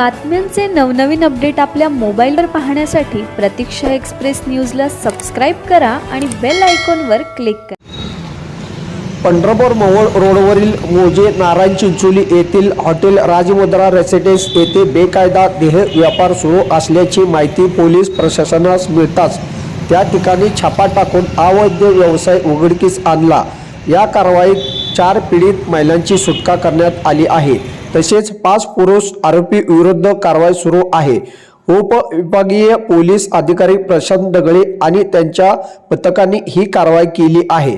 बातम्यांचे नवनवीन अपडेट आपल्या मोबाईलवर पाहण्यासाठी प्रतीक्षा एक्सप्रेस न्यूजला सबस्क्राईब करा आणि बेल आयकॉनवर क्लिक करा. पंढरपूर मोहोळ रोडवरील मोजे नारायण चिंचोली येथील हॉटेल राजमुद्रा रेसिडेन्स येथे बेकायदा देह व्यापार सुरू असल्याची माहिती पोलीस प्रशासनास मिळताच त्या ठिकाणी छापा टाकून अवैध व्यवसाय उघडकीस आणला. या कारवाईत चार पीडित महिलांची सुटका करण्यात आली आहे. तसेच पाच पुरुष आरोपी विरुद्ध कारवाई सुरू आहे. उपविभागीय पोलीस अधिकारी प्रशांत दगळे आणि त्यांच्या पथकाने ही कारवाई केली आहे.